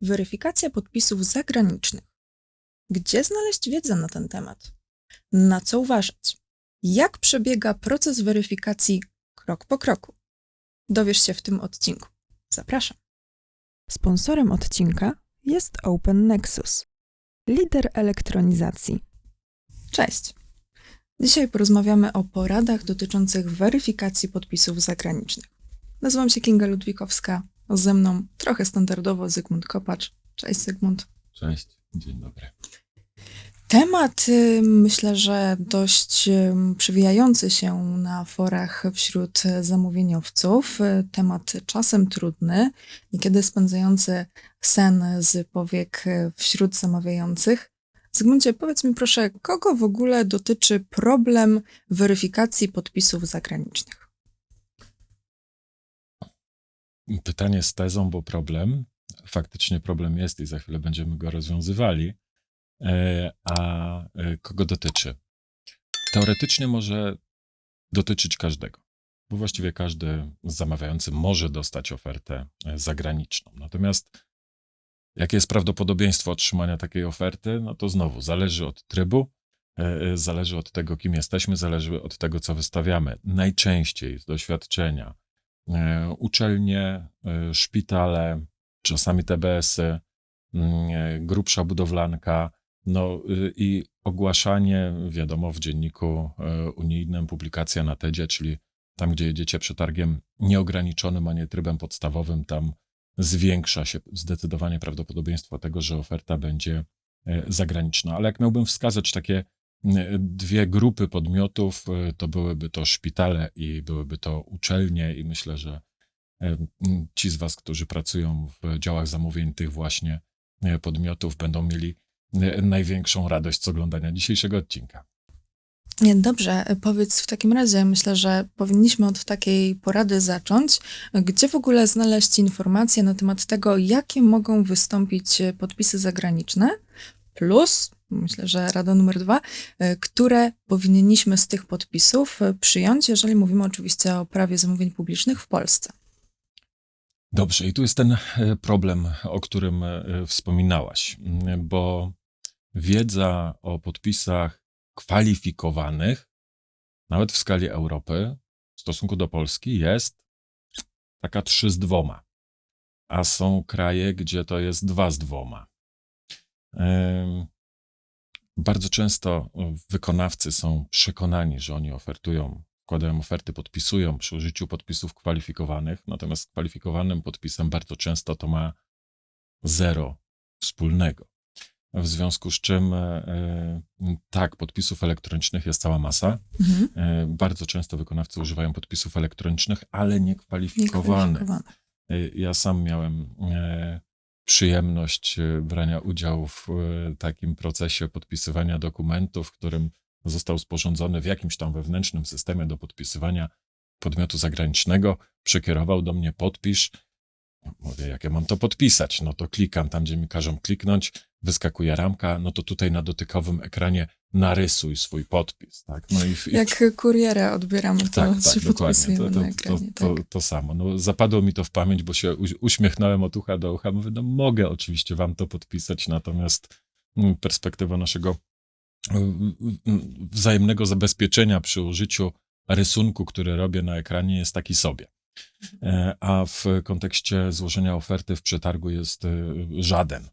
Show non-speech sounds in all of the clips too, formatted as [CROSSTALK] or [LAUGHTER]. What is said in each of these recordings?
Weryfikacja podpisów zagranicznych. Gdzie znaleźć wiedzę na ten temat? Na co uważać? Jak przebiega proces weryfikacji krok po kroku? Dowiesz się w tym odcinku. Zapraszam. Sponsorem odcinka jest Open Nexus, lider elektronizacji. Cześć. Dzisiaj porozmawiamy o poradach dotyczących weryfikacji podpisów zagranicznych. Nazywam się Kinga Ludwikowska, ze mną trochę standardowo Zygmunt Kopacz. Cześć Zygmunt. Cześć, dzień dobry. Temat y, myślę, że dość y, przewijający się na forach wśród zamówieniowców. Y, Temat czasem trudny, niekiedy spędzający sen z powiek wśród zamawiających. Zygmuncie, powiedz mi proszę, kogo w ogóle dotyczy problem weryfikacji podpisów zagranicznych? Pytanie z tezą, bo problem. Faktycznie problem jest i za chwilę będziemy go rozwiązywali. E, A e, kogo dotyczy? Teoretycznie może dotyczyć każdego, bo właściwie każdy zamawiający może dostać ofertę e, zagraniczną. Natomiast jakie jest prawdopodobieństwo otrzymania takiej oferty? No to znowu zależy od trybu, zależy od tego, kim jesteśmy, zależy od tego, co wystawiamy. Najczęściej z doświadczenia uczelnie, e, szpitale, czasami TBS-y, mm, e, grubsza budowlanka, no y, i ogłaszanie, wiadomo, w dzienniku e, unijnym, publikacja na TEDzie, czyli tam, gdzie jedziecie przetargiem nieograniczonym, a nie trybem podstawowym, tam zwiększa się zdecydowanie prawdopodobieństwo tego, że oferta będzie e, zagraniczna. Ale jak miałbym wskazać takie e, dwie grupy podmiotów, e, to byłyby to szpitale i byłyby to uczelnie i myślę, że e, ci z was, którzy pracują w działach zamówień tych właśnie e, podmiotów będą mieli największą radość z oglądania dzisiejszego odcinka. Dobrze, powiedz w takim razie, myślę, że powinniśmy od takiej porady zacząć. Gdzie w ogóle znaleźć informacje na temat tego, jakie mogą wystąpić podpisy zagraniczne, plus, myślę, że rada numer dwa, e, które powinniśmy z tych podpisów e, przyjąć, jeżeli mówimy oczywiście o prawie zamówień publicznych w Polsce. Dobrze, i tu jest ten e, problem, o którym wspominałaś, bo wiedza o podpisach kwalifikowanych, nawet w skali Europy, w stosunku do Polski, jest taka trzy z dwoma, a są kraje, gdzie to jest dwa z dwoma. Bardzo często wykonawcy są przekonani, że oni ofertują, wkładają oferty, podpisują przy użyciu podpisów kwalifikowanych, natomiast z kwalifikowanym podpisem bardzo często to ma zero wspólnego. W związku z czym, e, e, tak, podpisów elektronicznych jest cała masa. Mhm. E, Bardzo często wykonawcy używają podpisów elektronicznych, ale niekwalifikowanych. Niekwalifikowane. Y, Ja sam miałem e, przyjemność e, brania udziału w e, takim procesie podpisywania dokumentów, w którym został sporządzony w jakimś tam wewnętrznym systemie do podpisywania podmiotu zagranicznego. Przekierował do mnie podpisz. Mówię, jak ja mam to podpisać? No to klikam tam, gdzie mi każą kliknąć, wyskakuje ramka, no to tutaj na dotykowym ekranie narysuj swój podpis. Tak? No i, w- i Jak kuriera odbieramy to, tak, tak, dokładnie. To, to, na ekranie. to, tak. to samo. No, zapadło mi to w pamięć, bo się uś- uśmiechnąłem od ucha do ucha. Mówię, no mogę oczywiście wam to podpisać, natomiast mm, perspektywa naszego wzajemnego zabezpieczenia przy użyciu rysunku, który robię na ekranie, jest taki sobie. E, A w kontekście złożenia oferty w przetargu jest e, żaden.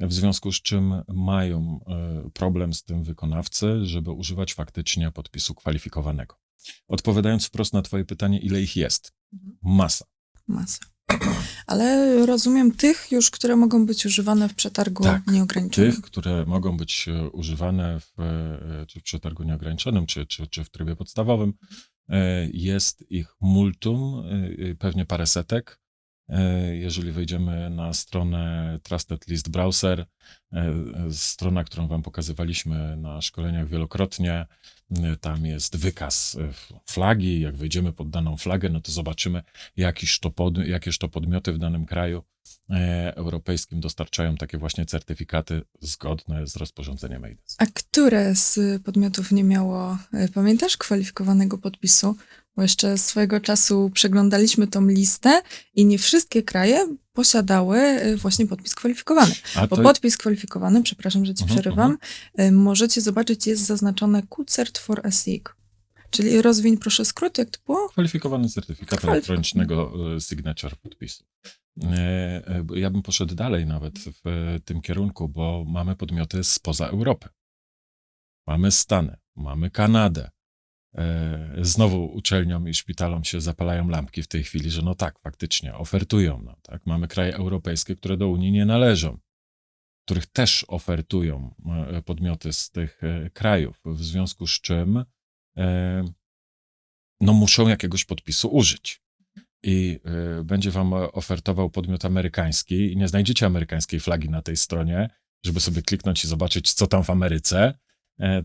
W związku z czym mają e, problem z tym wykonawcy, żeby używać faktycznie podpisu kwalifikowanego. Odpowiadając wprost na Twoje pytanie, ile ich jest? Mhm. Masa. Masa. Ale rozumiem tych już, które mogą być używane w przetargu Tak, nieograniczonym. Tych, które mogą być e, używane w, e, czy w przetargu nieograniczonym, czy, czy, czy w trybie podstawowym, e, jest ich multum, pewnie parę setek. E, Jeżeli wejdziemy na stronę Trusted List Browser, e, strona, którą Wam pokazywaliśmy na szkoleniach wielokrotnie, e, tam jest wykaz flagi. Jak wejdziemy pod daną flagę, no to zobaczymy, jakież to podmioty w danym kraju europejskim dostarczają takie właśnie certyfikaty zgodne z rozporządzeniem EIDAS. A które z podmiotów nie miało, pamiętasz, kwalifikowanego podpisu? Bo jeszcze swojego czasu przeglądaliśmy tą listę i nie wszystkie kraje posiadały y, właśnie podpis kwalifikowany. A Bo to, podpis kwalifikowany, przepraszam, że ci Mhm, przerywam, y, możecie zobaczyć, jest zaznaczone QCERT for ASIC. Czyli rozwiń proszę skrót, jak to było? kwalifikowany certyfikat Kwalifik- elektronicznego e, signature podpisu. Ja bym poszedł dalej nawet w tym kierunku, bo mamy podmioty spoza Europy. Mamy Stany, mamy Kanadę. E, Znowu uczelniom i szpitalom się zapalają lampki w tej chwili, że no tak, faktycznie ofertują. No, tak? Mamy kraje europejskie, które do Unii nie należą, których też ofertują e, podmioty z tych e, krajów, w związku z czym no muszą jakiegoś podpisu użyć. I będzie wam ofertował podmiot amerykański i nie znajdziecie amerykańskiej flagi na tej stronie, żeby sobie kliknąć i zobaczyć, co tam w Ameryce,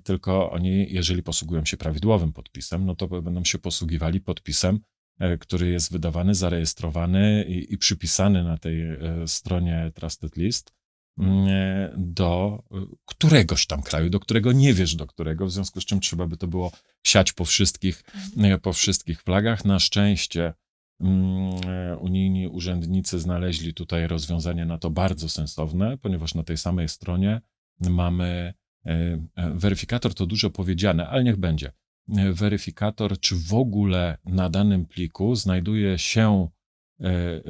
tylko oni, jeżeli posługują się prawidłowym podpisem, no to będą się posługiwali podpisem, e, który jest wydawany, zarejestrowany i, i przypisany na tej e, stronie Trusted List mm, e, do e, któregoś tam kraju, do którego nie wiesz do którego, w związku z czym trzeba by to było siać po wszystkich, e, po wszystkich flagach. Na szczęście mm, e, unijni urzędnicy znaleźli tutaj rozwiązanie na to bardzo sensowne, ponieważ na tej samej stronie mamy e, e, weryfikator, to dużo powiedziane, ale niech będzie. E, Weryfikator, czy w ogóle na danym pliku znajduje się e, e,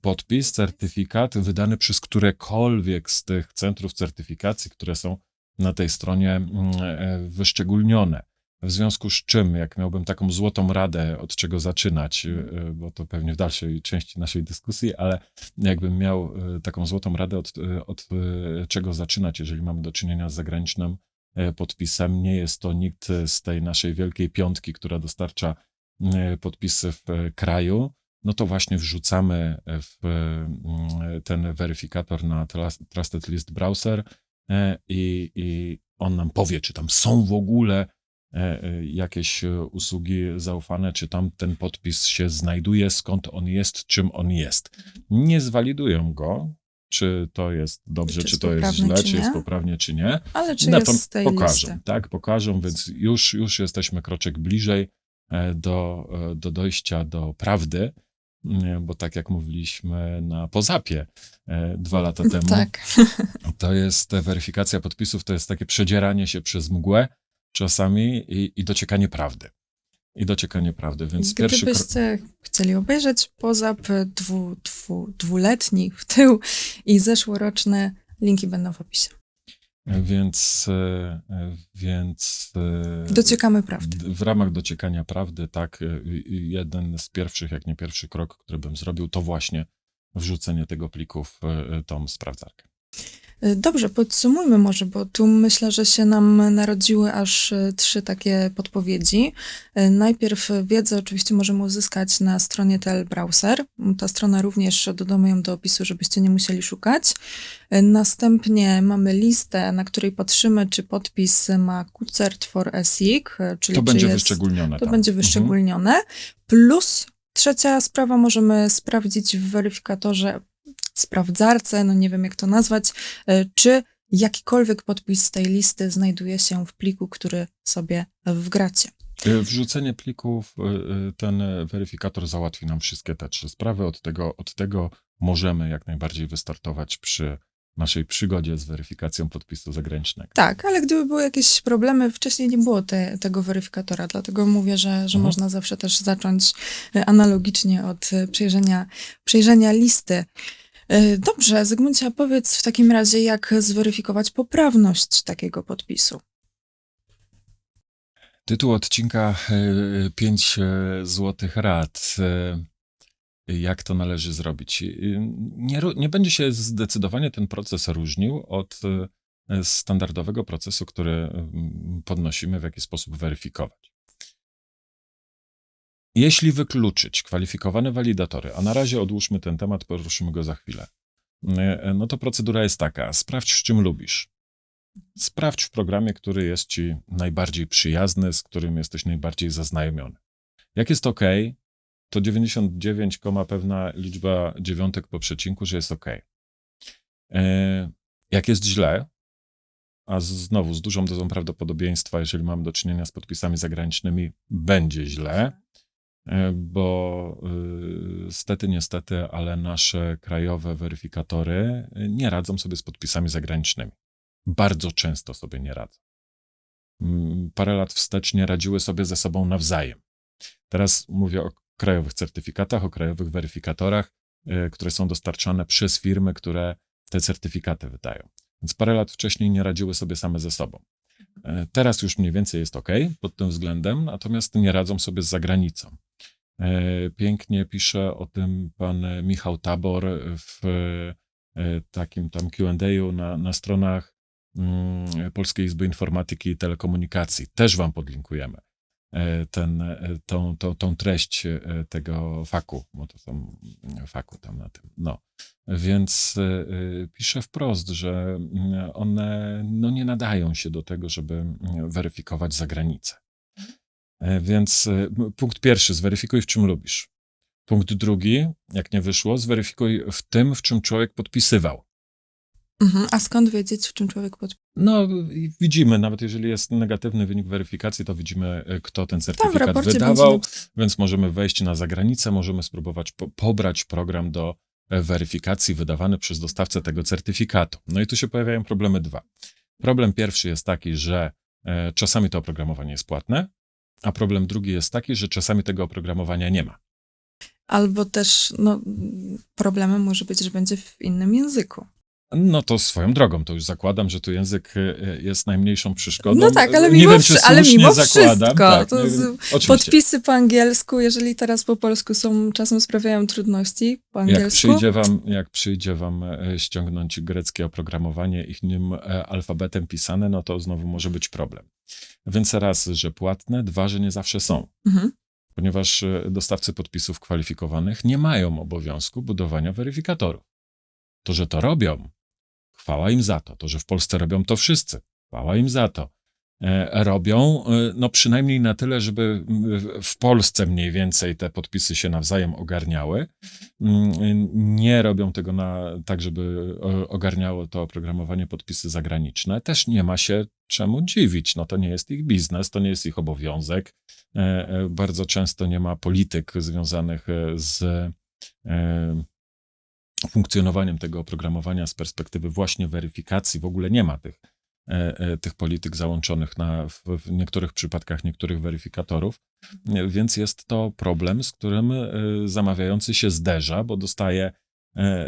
podpis, certyfikat wydany przez którekolwiek z tych centrów certyfikacji, które są na tej stronie mm, e, wyszczególnione. W związku z czym, jak miałbym taką złotą radę, od czego zaczynać, e, bo to pewnie w dalszej części naszej dyskusji, ale jakbym miał e, taką złotą radę, od, e, od czego zaczynać, jeżeli mamy do czynienia z zagranicznym podpisem, nie jest to nikt z tej naszej wielkiej piątki, która dostarcza podpisy w kraju, no to właśnie wrzucamy w mm, ten weryfikator na Trust- Trusted List Browser i, i on nam powie, czy tam są w ogóle jakieś e, usługi zaufane, czy tam ten podpis się znajduje, skąd on jest, czym on jest. Nie zwalidują go, czy to jest dobrze, Czy czy, jest to jest źle, czy czy jest nie. poprawnie, czy nie. Ale czy jest z tej pokażą, listy? tak, pokażą, więc już, już jesteśmy kroczek bliżej e, do, e, do dojścia do prawdy, bo tak jak mówiliśmy na Pozapie e, dwa lata temu, Tak. to jest e, weryfikacja podpisów, to jest takie przedzieranie się przez mgłę czasami i, i dociekanie prawdy. I dociekanie prawdy, więc pierwszy krok... Gdybyście chcieli obejrzeć poza dwu, dwu, dwuletni w tył i zeszłoroczny, linki będą w opisie. Więc, e, e, więc e, Dociekamy prawdy. W ramach dociekania prawdy, tak, y, jeden z pierwszych, jak nie pierwszy krok, który bym zrobił, to właśnie wrzucenie tego pliku w tą sprawdzarkę. Dobrze, podsumujmy może, bo tu myślę, że się nam narodziły aż y, trzy takie podpowiedzi. Y, Najpierw wiedzę oczywiście możemy uzyskać na stronie TL Browser. Ta strona również dodamy ją do opisu, żebyście nie musieli szukać. Y, Następnie mamy listę, na której patrzymy, czy podpis ma QCERT for y, czyli To będzie jest, wyszczególnione To tam. będzie Mhm. wyszczególnione. Plus trzecia sprawa, możemy sprawdzić w weryfikatorze, sprawdzarce, no nie wiem jak to nazwać, e, czy jakikolwiek podpis z tej listy znajduje się w pliku, który sobie wgracie. Y, Wrzucenie plików, y, ten weryfikator załatwi nam wszystkie te trzy sprawy. Od tego, od tego możemy jak najbardziej wystartować przy naszej przygodzie z weryfikacją podpisu zagranicznego. Tak, ale gdyby były jakieś problemy, wcześniej nie było te, tego weryfikatora, dlatego mówię, że, że Mhm. można zawsze też zacząć e, analogicznie od e, przejrzenia, przejrzenia listy. E, Dobrze, Zygmuncie, powiedz w takim razie, jak zweryfikować poprawność takiego podpisu. Tytuł odcinka 5 złotych rad. E, Jak to należy zrobić? Nie, nie będzie się zdecydowanie ten proces różnił od e, standardowego procesu, który podnosimy, w jaki sposób weryfikować. Jeśli wykluczyć kwalifikowane walidatory, a na razie odłóżmy ten temat, poruszymy go za chwilę, e, no to procedura jest taka: sprawdź, z czym lubisz. Sprawdź w programie, który jest ci najbardziej przyjazny, z którym jesteś najbardziej zaznajomiony. Jak jest OK, to 99, koma pewna liczba dziewiątek po przecinku, że jest OK. E, Jak jest źle, a znowu z dużą dozą prawdopodobieństwa, jeżeli mamy do czynienia z podpisami zagranicznymi, będzie źle, e, bo y, stety, niestety, ale nasze krajowe weryfikatory y, nie radzą sobie z podpisami zagranicznymi. Bardzo często sobie nie radzą. Mm, Parę lat wstecz nie radziły sobie ze sobą nawzajem. Teraz mówię o krajowych certyfikatach, o krajowych weryfikatorach, y, które są dostarczane przez firmy, które te certyfikaty wydają. Więc parę lat wcześniej nie radziły sobie same ze sobą. E, Teraz już mniej więcej jest ok pod tym względem, natomiast nie radzą sobie z zagranicą. E, Pięknie pisze o tym pan Michał Tabor w e, takim tam QA na, na stronach mm, Polskiej Izby Informatyki i Telekomunikacji. Też wam podlinkujemy ten, e, tą, tą, tą treść e, tego faku, bo to są faku tam na tym. No. Więc e, e, pisze wprost, że mm, one no, nie nadają się do tego, żeby mm, weryfikować zagranicę. E, Więc e, punkt pierwszy, zweryfikuj w czym lubisz. Punkt drugi, jak nie wyszło, zweryfikuj w tym, w czym człowiek podpisywał. Mhm. A skąd wiedzieć, w czym człowiek pod... No, widzimy, nawet jeżeli jest negatywny wynik weryfikacji, to widzimy, e, kto ten certyfikat wydawał, będzie... więc możemy wejść na zagranicę, możemy spróbować po, pobrać program do e, weryfikacji wydawany przez dostawcę tego certyfikatu. No i tu się pojawiają problemy dwa. Problem pierwszy jest taki, że e, czasami to oprogramowanie jest płatne, a problem drugi jest taki, że czasami tego oprogramowania nie ma. Albo też, no, problemem może być, że będzie w innym języku. No to swoją drogą, to już zakładam, że tu język e, jest najmniejszą przeszkodą. No tak, ale mimo wiem, wszy- ale mimo wszystko, Tak, z-. Podpisy po angielsku, jeżeli teraz po polsku są, czasem sprawiają trudności po Jak angielsku. przyjdzie, wam, jak przyjdzie wam e, ściągnąć greckie oprogramowanie ich nim e, alfabetem pisane, no to znowu może być problem. Więc raz, że płatne, dwa, że nie zawsze są, Mhm. ponieważ dostawcy podpisów kwalifikowanych nie mają obowiązku budowania weryfikatorów. To, że to robią, chwała im za to. To, że w Polsce robią to wszyscy, chwała im za to. E, Robią, e, no przynajmniej na tyle, żeby w Polsce mniej więcej te podpisy się nawzajem ogarniały. Mm, Nie robią tego na, tak, żeby ogarniało to oprogramowanie podpisy zagraniczne. Też nie ma się czemu dziwić. No to nie jest ich biznes, to nie jest ich obowiązek. E, Bardzo często nie ma polityk związanych z funkcjonowaniem tego oprogramowania z perspektywy właśnie weryfikacji. W ogóle nie ma tych, e, e, tych polityk załączonych na, w, w niektórych przypadkach niektórych weryfikatorów, E, więc jest to problem, z którym zamawiający się zderza, bo dostaje,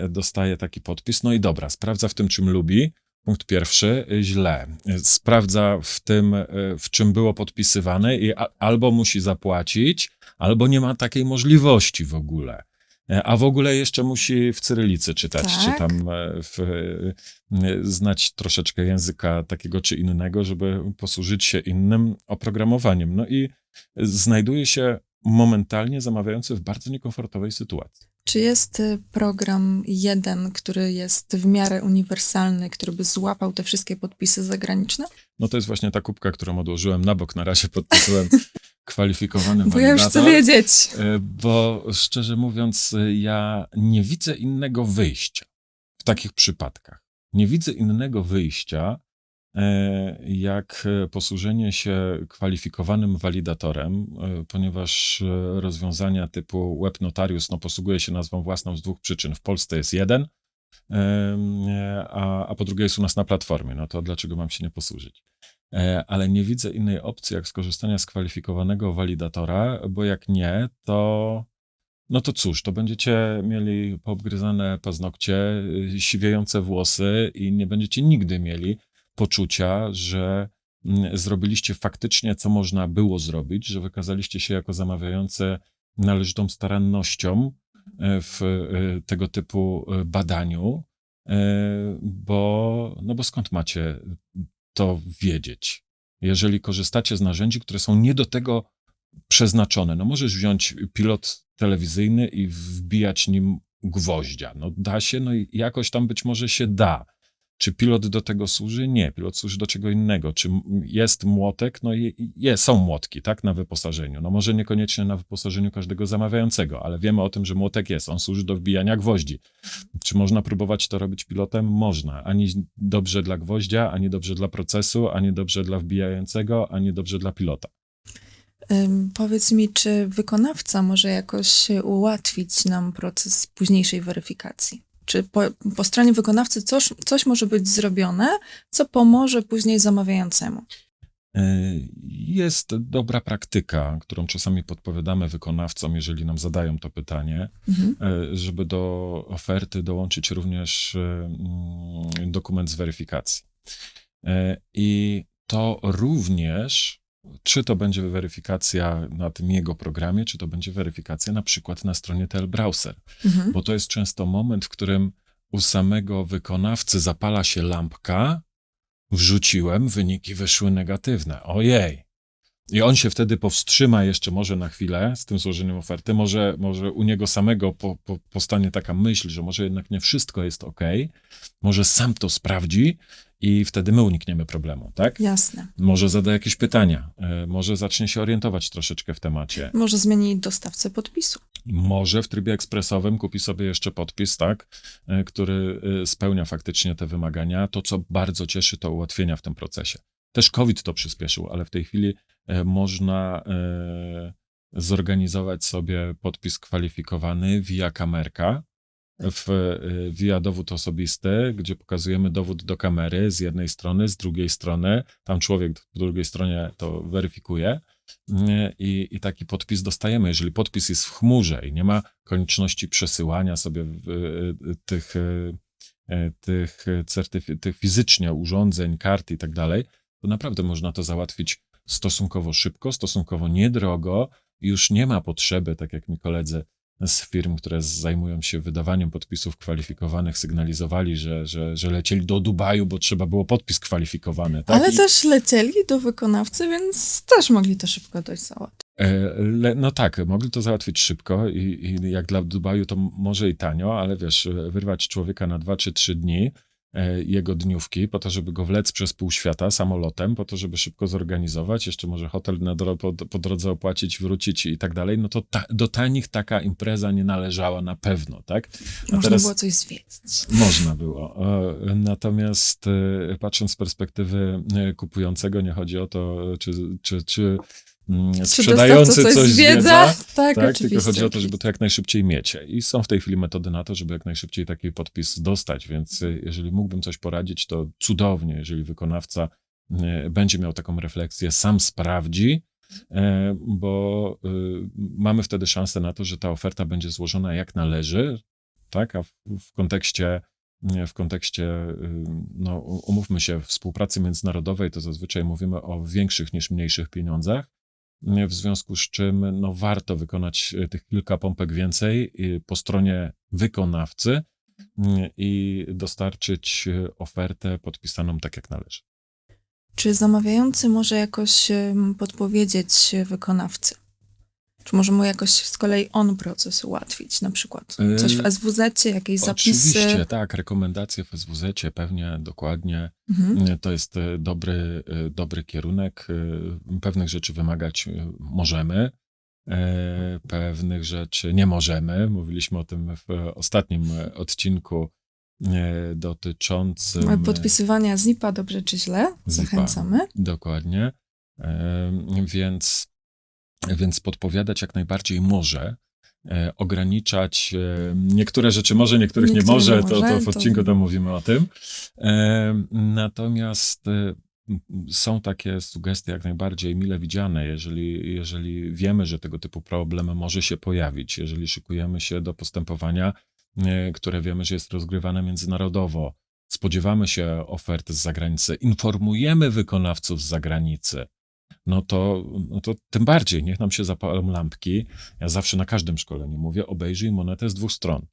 dostaje taki podpis. No i dobra, sprawdza w tym, czym lubi. Punkt pierwszy, źle. Sprawdza w tym, w czym było podpisywane i a, albo musi zapłacić, albo nie ma takiej możliwości w ogóle. E, A w ogóle jeszcze musi w cyrylicy czytać, Tak. czy tam e, w, e, znać troszeczkę języka takiego czy innego, żeby posłużyć się innym oprogramowaniem. No i znajduje się momentalnie zamawiający w bardzo niekomfortowej sytuacji. Czy jest y, program jeden, który jest w miarę uniwersalny, który by złapał te wszystkie podpisy zagraniczne? No to jest właśnie ta kubka, którą odłożyłem na bok. Na razie podpisałem kwalifikowany Bo ja już chcę wiedzieć. E, Bo szczerze mówiąc, e, ja nie widzę innego wyjścia w takich przypadkach. Nie widzę innego wyjścia, e, jak posłużenie się kwalifikowanym walidatorem, ponieważ rozwiązania typu web notarius no, posługuje się nazwą własną z dwóch przyczyn. W Polsce jest jeden, a, a po drugie jest u nas na platformie. No to dlaczego mam się nie posłużyć? E, ale nie widzę innej opcji, jak skorzystania z kwalifikowanego walidatora, bo jak nie, to no to cóż, to będziecie mieli poobgryzane paznokcie, y, siwiejące włosy i nie będziecie nigdy mieli poczucia, że mm, zrobiliście faktycznie, co można było zrobić, że wykazaliście się jako zamawiające należytą starannością e, w e, tego typu badaniu, bo, no bo skąd macie to wiedzieć? Jeżeli korzystacie z narzędzi, które są nie do tego przeznaczone. No możesz wziąć pilot telewizyjny i wbijać nim gwoździa. No da się, no i jakoś tam być może się da. Czy pilot do tego służy? Nie, pilot służy do czego innego. Czy jest młotek? No i jest, są młotki, tak, na wyposażeniu. No może niekoniecznie na wyposażeniu każdego zamawiającego, ale wiemy o tym, że młotek jest. On służy do wbijania gwoździ. Czy można próbować to robić pilotem? Można. Ani dobrze dla gwoździa, ani dobrze dla procesu, ani dobrze dla wbijającego, ani dobrze dla pilota. Powiedz mi, czy wykonawca może jakoś ułatwić nam proces późniejszej weryfikacji? Czy po, po stronie wykonawcy coś, coś może być zrobione, co pomoże później zamawiającemu? E, Jest dobra praktyka, którą czasami podpowiadamy wykonawcom, jeżeli nam zadają to pytanie, Mhm. e, żeby do oferty dołączyć również e, mm, dokument z weryfikacji. I to również, czy to będzie weryfikacja na tym jego programie, czy to będzie weryfikacja na przykład na stronie Telbrowser, Mhm. bo to jest często moment, w którym u samego wykonawcy zapala się lampka, wrzuciłem, wyniki wyszły negatywne. Ojej. I on się wtedy powstrzyma jeszcze może na chwilę z tym złożeniem oferty. Może, może u niego samego po, po, powstanie taka myśl, że może jednak nie wszystko jest ok. Może sam to sprawdzi i wtedy my unikniemy problemu, tak? Jasne. Może zada jakieś pytania, e, może zacznie się orientować troszeczkę w temacie. Może zmieni dostawcę podpisu. Może w trybie ekspresowym kupi sobie jeszcze podpis, tak, e, który e, spełnia faktycznie te wymagania. To, co bardzo cieszy, to ułatwienia w tym procesie. Też COVID to przyspieszył, ale w tej chwili e, można e, zorganizować sobie podpis kwalifikowany via kamerka, w, e, via dowód osobisty, gdzie pokazujemy dowód do kamery z jednej strony, z drugiej strony, tam człowiek po drugiej stronie to weryfikuje. I, i taki podpis dostajemy. Jeżeli podpis jest w chmurze i nie ma konieczności przesyłania sobie tych, tych, tych fizycznie urządzeń, kart i tak dalej, to naprawdę można to załatwić stosunkowo szybko, stosunkowo niedrogo. Już nie ma potrzeby, tak jak mi koledzy z firm, które zajmują się wydawaniem podpisów kwalifikowanych, sygnalizowali, że, że, że lecieli do Dubaju, bo trzeba było podpis kwalifikowany. Tak? Ale I- też lecieli do wykonawcy, więc też mogli to szybko dość załatwić. E, Le, no tak, mogli to załatwić szybko i, i jak dla Dubaju to może i tanio, ale wiesz, wyrwać człowieka na dwa czy trzy dni, jego dniówki, po to, żeby go wlec przez pół świata samolotem, po to, żeby szybko zorganizować, jeszcze może hotel na dro- po, po drodze opłacić, wrócić i tak dalej, no to ta, do tanich taka impreza nie należała na pewno, tak? A Można teraz- było coś zwiedzić. można było. E, Natomiast e, patrząc z perspektywy e, kupującego, nie chodzi o to, czy, czy, Czy sprzedający dostawca coś zwiedza, Tak, tak, oczywiście. tylko chodzi o to, żeby to jak najszybciej mieć. I są w tej chwili metody na to, żeby jak najszybciej taki podpis dostać, więc y, jeżeli mógłbym coś poradzić, to cudownie, jeżeli wykonawca y, będzie miał taką refleksję, sam sprawdzi, e, bo mamy wtedy szansę na to, że ta oferta będzie złożona jak należy, tak, a w, kontekście w kontekście, no, umówmy się, współpracy międzynarodowej, to zazwyczaj mówimy o większych niż mniejszych pieniądzach, w związku z czym no, warto wykonać e, tych kilka pompek więcej e, po stronie wykonawcy mm, i dostarczyć e, ofertę podpisaną tak jak należy. Czy zamawiający może jakoś podpowiedzieć wykonawcy? Czy może mu jakoś z kolei on proces ułatwić? Na przykład coś w Yy, SWZ, jakieś zapisy? Oczywiście, tak, rekomendacje w SWZ, pewnie, dokładnie. Mhm. To jest e, dobry, dobry kierunek. Pewnych rzeczy wymagać możemy, pewnych rzeczy nie możemy. Mówiliśmy o tym w ostatnim odcinku dotyczącym. Podpisywania ZIP-a dobrze czy źle? Zachęcamy. Dokładnie. Więc, więc podpowiadać jak najbardziej może. E, Ograniczać e, niektóre rzeczy może, niektórych nie Niektóre może, nie to, to w odcinku to mówimy o tym. E, Natomiast e, są takie sugestie jak najbardziej mile widziane, jeżeli, jeżeli wiemy, że tego typu problem może się pojawić, jeżeli szykujemy się do postępowania, e, które wiemy, że jest rozgrywane międzynarodowo, spodziewamy się ofert z zagranicy, informujemy wykonawców z zagranicy, no to, no to tym bardziej, niech nam się zapalą lampki. Ja zawsze na każdym szkoleniu mówię, obejrzyj monetę z dwóch stron.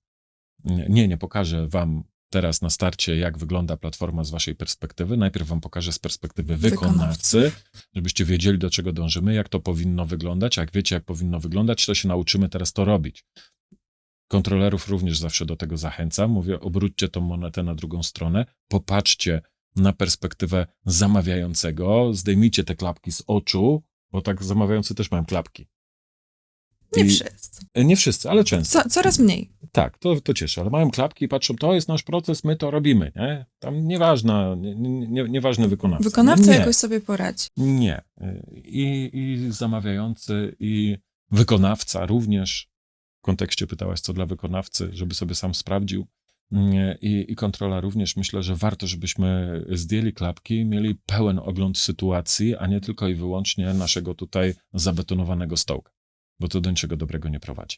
Nie, nie pokażę wam teraz na starcie, jak wygląda platforma z waszej perspektywy. Najpierw wam pokażę z perspektywy wykonawcy, żebyście wiedzieli, do czego dążymy, jak to powinno wyglądać. Jak wiecie, jak powinno wyglądać, to się nauczymy teraz to robić. Kontrolerów również zawsze do tego zachęcam. Mówię, obróćcie tą monetę na drugą stronę, popatrzcie na perspektywę zamawiającego, zdejmijcie te klapki z oczu, bo tak zamawiający też mają klapki. Nie I- wszyscy. Nie wszyscy, ale często. Co, coraz mniej. Tak, to, to cieszy, ale mają klapki i patrzą, to jest nasz proces, my to robimy, nie? Tam nieważna, nie, nie, nieważny wykonawca. Wykonawca nie, jakoś sobie poradzi. Nie. I, I zamawiający, i wykonawca również. W kontekście pytałaś, co dla wykonawcy, żeby sobie sam sprawdził. Nie, I, I kontrola również. Myślę, że warto, żebyśmy zdjęli klapki, mieli pełen ogląd sytuacji, a nie tylko i wyłącznie naszego tutaj zabetonowanego stołka, bo to do niczego dobrego nie prowadzi.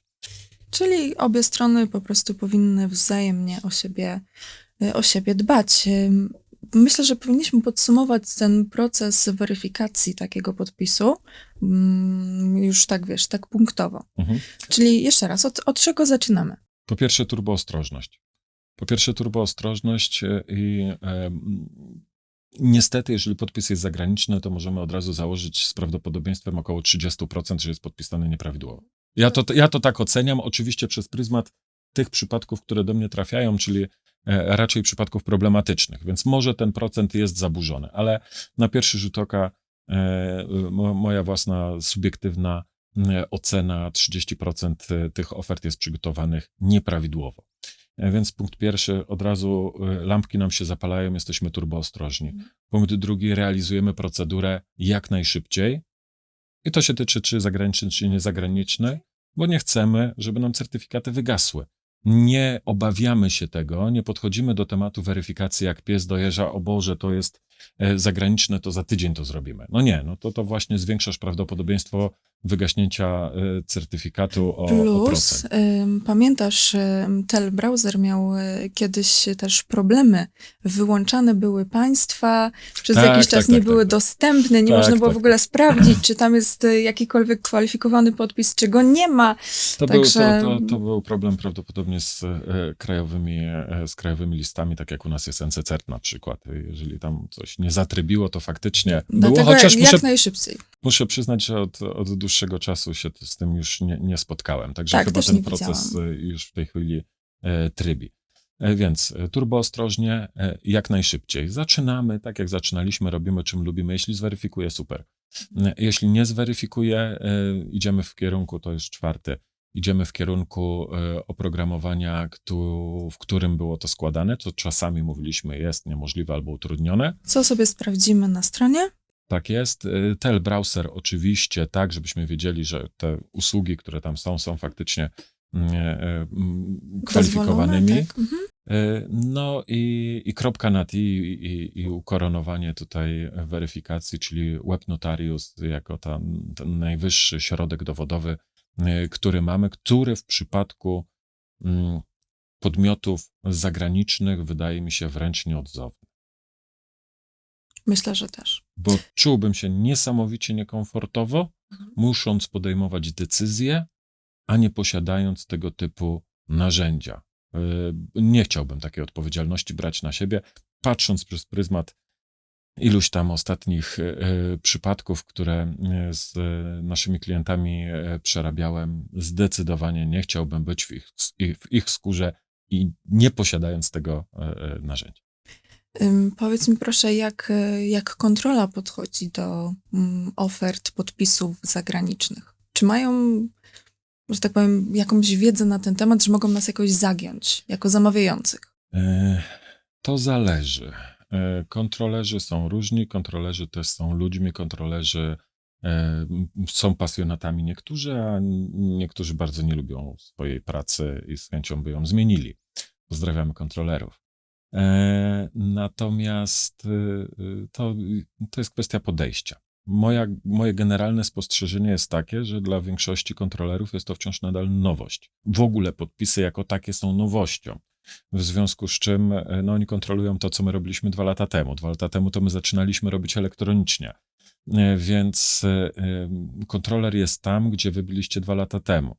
Czyli obie strony po prostu powinny wzajemnie o siebie, y, o siebie dbać. Myślę, że powinniśmy podsumować ten proces weryfikacji takiego podpisu mm, już tak, wiesz, tak punktowo. Mhm. Czyli jeszcze raz, od, od czego zaczynamy? Po pierwsze, turboostrożność. Po pierwsze, turboostrożność e, i e, niestety, jeżeli podpis jest zagraniczny, to możemy od razu założyć z prawdopodobieństwem około 30%, że jest podpisany nieprawidłowo. Ja to, ja to tak oceniam, oczywiście przez pryzmat tych przypadków, które do mnie trafiają, czyli e, raczej przypadków problematycznych, więc może ten procent jest zaburzony, ale na pierwszy rzut oka mo, moja własna subiektywna ocena 30% tych ofert jest przygotowanych nieprawidłowo. E, Więc punkt pierwszy, od razu e, lampki nam się zapalają, jesteśmy turboostrożni. Punkt drugi, realizujemy procedurę jak najszybciej. I to się tyczy czy zagranicznej, czy niezagranicznej, bo nie chcemy, żeby nam certyfikaty wygasły. Nie obawiamy się tego, nie podchodzimy do tematu weryfikacji jak pies dojeżdża, o Boże, to jest zagraniczne, to za tydzień to zrobimy. No nie, no to, to właśnie zwiększasz prawdopodobieństwo wygaśnięcia e, certyfikatu o, o Plus, ym, pamiętasz, Tel Browser miał y, kiedyś też problemy. Wyłączane były państwa, przez Tak, jakiś tak, czas tak, nie tak, były tak. dostępne, nie Tak, można było w ogóle sprawdzić, czy tam jest jakikolwiek kwalifikowany podpis, czy go nie ma. To, był, Także- to, to, to był problem prawdopodobnie z, e, krajowymi, e, z krajowymi listami, tak jak u nas jest NCCERT na przykład. Jeżeli tam coś nie zatrybiło, to faktycznie było, Dlatego chociaż jak muszę, najszybciej. muszę przyznać, że od, od dłuższego czasu się z tym już nie, nie spotkałem. Także Tak, chyba ten proces e, już w tej chwili e, trybi. E, Więc e, turbo ostrożnie, e, jak najszybciej. Zaczynamy, tak jak zaczynaliśmy, robimy czym lubimy. Jeśli zweryfikuje, super. E, Jeśli nie zweryfikuje, idziemy w kierunku, to jest czwarty, idziemy w kierunku e, oprogramowania, w którym było to składane, to czasami mówiliśmy jest niemożliwe albo utrudnione. Co sobie sprawdzimy na stronie? Tak jest. Y, Tel browser oczywiście, tak, żebyśmy wiedzieli, że te usługi, które tam są, są faktycznie mm, e, mm, kwalifikowanymi. Tak? Mhm. No i, i kropka nad i, i, i ukoronowanie tutaj weryfikacji, czyli Web Notarius jako ta, ten najwyższy środek dowodowy, y, który mamy, który w przypadku mm, podmiotów zagranicznych wydaje mi się wręcz nieodzowny Myślę, że też. bo czułbym się niesamowicie niekomfortowo, Mhm. musząc podejmować decyzje, a nie posiadając tego typu narzędzia. Y, Nie chciałbym takiej odpowiedzialności brać na siebie, patrząc przez pryzmat iluś tam ostatnich y, y, przypadków, które y, z naszymi klientami przerabiałem, zdecydowanie nie chciałbym być w ich, w ich skórze i nie posiadając tego narzędzia. Powiedz mi proszę, jak, jak kontrola podchodzi do mm, ofert podpisów zagranicznych? Czy mają, że tak powiem, jakąś wiedzę na ten temat, że mogą nas jakoś zagiąć jako zamawiających? E, To zależy. E, Kontrolerzy są różni, kontrolerzy też są ludźmi, kontrolerzy e, są pasjonatami niektórzy, a niektórzy bardzo nie lubią swojej pracy i z chęcią by ją zmienili. Pozdrawiamy kontrolerów. E, Natomiast to, to jest kwestia podejścia. Moja, moje generalne spostrzeżenie jest takie, że dla większości kontrolerów jest to wciąż nadal nowość. W ogóle podpisy jako takie są nowością. W związku z czym e, no, oni kontrolują to, co my robiliśmy dwa lata temu. Dwa lata temu to my zaczynaliśmy robić elektronicznie. E, Więc e, kontroler jest tam, gdzie wy byliście dwa lata temu.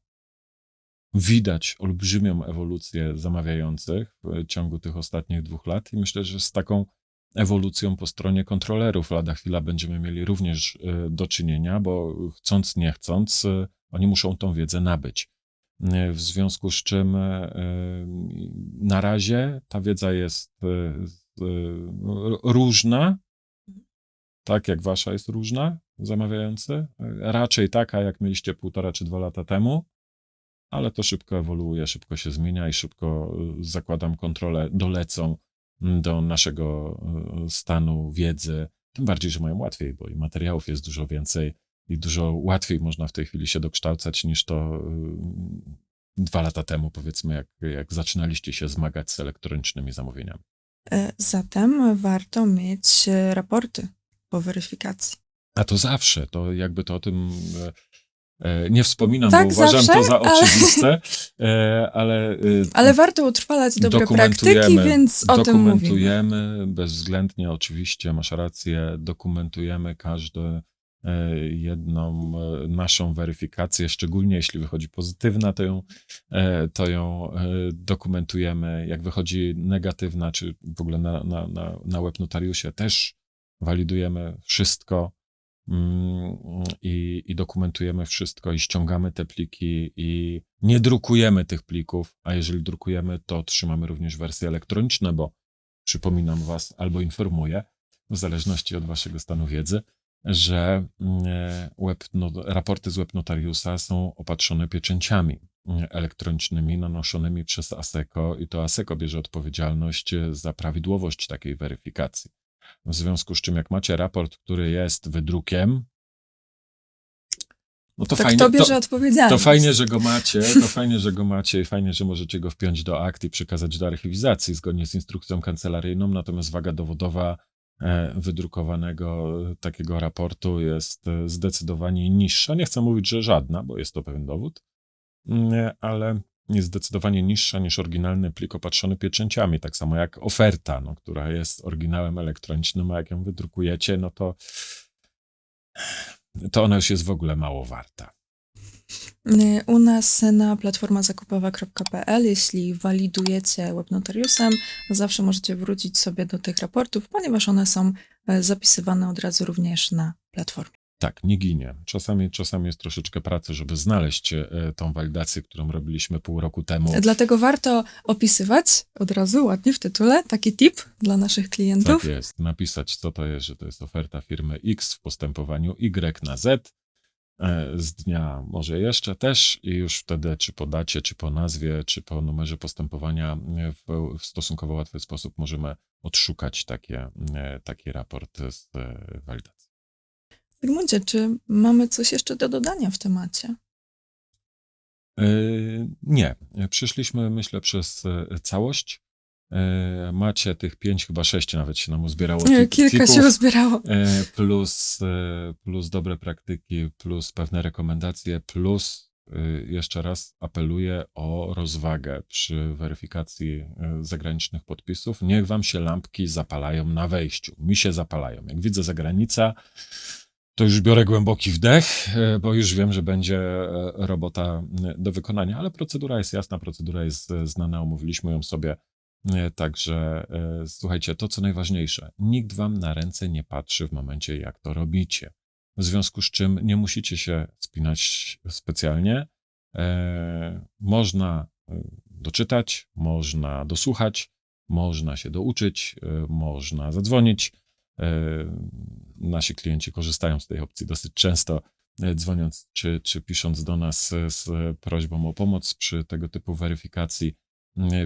Widać olbrzymią ewolucję zamawiających w ciągu tych ostatnich dwóch lat i myślę, że z taką ewolucją po stronie kontrolerów lada chwila będziemy mieli również do czynienia, bo chcąc, nie chcąc, oni muszą tą wiedzę nabyć. W związku z czym e, na razie ta wiedza jest e, e, różna, tak jak wasza jest różna, zamawiający. Raczej taka, jak mieliście półtora czy dwa lata temu, ale to szybko ewoluuje, szybko się zmienia i szybko, zakładam, kontrole dolecą do naszego stanu wiedzy. Tym bardziej, że mają łatwiej, bo i materiałów jest dużo więcej i dużo łatwiej można w tej chwili się dokształcać niż to y, dwa lata temu, powiedzmy, jak, jak zaczynaliście się zmagać z elektronicznymi zamówieniami. E, Zatem warto mieć e, raporty po weryfikacji. A to zawsze, to jakby to o tym e, nie wspominam, Tak, bo uważam zawsze, to za ale- oczywiste, e, ale, e, Ale warto utrwalać dobre praktyki, więc o tym mówimy. dokumentujemy bezwzględnie, oczywiście, masz rację, dokumentujemy każdą e, jedną e, naszą weryfikację, szczególnie jeśli wychodzi pozytywna, to ją, e, to ją e, dokumentujemy. Jak wychodzi negatywna, czy w ogóle na, na, na, na web notariusie też walidujemy wszystko mm, i, i dokumentujemy wszystko i ściągamy te pliki i nie drukujemy tych plików, a jeżeli drukujemy, to trzymamy również wersje elektroniczne, bo przypominam was albo informuję, w zależności od waszego stanu wiedzy, że mm, web, no, raporty z web notariusa są opatrzone pieczęciami mm, elektronicznymi nanoszonymi przez ASECO i to ASECO bierze odpowiedzialność e, za prawidłowość takiej weryfikacji. W związku z czym, jak macie raport, który jest wydrukiem, no to tak fajnie. to bierze odpowiedzialność. To fajnie, że go [LAUGHS] macie, to fajnie, że go macie i fajnie, że możecie go wpiąć do akt i przekazać do archiwizacji zgodnie z instrukcją kancelaryjną, natomiast waga dowodowa e, wydrukowanego e, takiego raportu jest e, zdecydowanie niższa. Nie chcę mówić, że żadna, bo jest to pewien dowód, mm, ale jest zdecydowanie niższa niż oryginalny plik opatrzony pieczęciami, tak samo jak oferta, no, która jest oryginałem elektronicznym, a jak ją wydrukujecie, no to to ona już jest w ogóle mało warta. U nas na platforma zakupowa.pl, jeśli walidujecie webnotariusem, zawsze możecie wrócić sobie do tych raportów, ponieważ one są e, zapisywane od razu również na platformie. Tak, nie ginie. Czasami, czasami jest troszeczkę pracy, żeby znaleźć e, tą walidację, którą robiliśmy pół roku temu. Dlatego warto opisywać od razu ładnie w tytule taki tip dla naszych klientów. Tak jest. Napisać, co to jest, że to jest oferta firmy X w postępowaniu Y na Z. e, Z dnia może jeszcze też i już wtedy, czy po dacie, czy po nazwie, czy po numerze postępowania e, w, w stosunkowo łatwy sposób możemy odszukać takie, e, taki raport z walidacji. Zygmuncie, czy mamy coś jeszcze do dodania w temacie? Nie. Przeszliśmy, myślę, przez całość. E, Macie tych pięć, chyba sześć nawet się nam uzbierało. Nie, Kilka tipów, się uzbierało. e, Plus, e, plus dobre praktyki, plus pewne rekomendacje, plus jeszcze raz apeluję o rozwagę przy weryfikacji zagranicznych podpisów. Niech wam się lampki zapalają na wejściu. Mi się zapalają. Jak widzę zagranica, to już biorę głęboki wdech, bo już wiem, że będzie robota do wykonania, ale procedura jest jasna, procedura jest znana, omówiliśmy ją sobie. E, Także e, słuchajcie, to co najważniejsze, nikt wam na ręce nie patrzy w momencie, jak to robicie. W związku z czym nie musicie się spinać specjalnie. E, Można doczytać, można dosłuchać, można się douczyć, można zadzwonić. Nasi klienci korzystają z tej opcji dosyć często, dzwoniąc czy, czy pisząc do nas z prośbą o pomoc przy tego typu weryfikacji,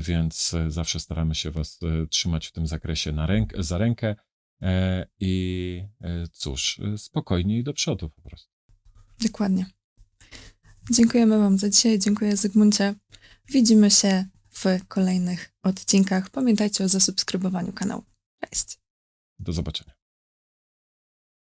więc e, zawsze staramy się Was e, trzymać w tym zakresie na ręk, za rękę e, i cóż, spokojnie i do przodu po prostu. Dokładnie. Dziękujemy Wam za dzisiaj. Dziękuję Zygmuncie. Widzimy się w kolejnych odcinkach. Pamiętajcie o zasubskrybowaniu kanału. Cześć. Do zobaczenia.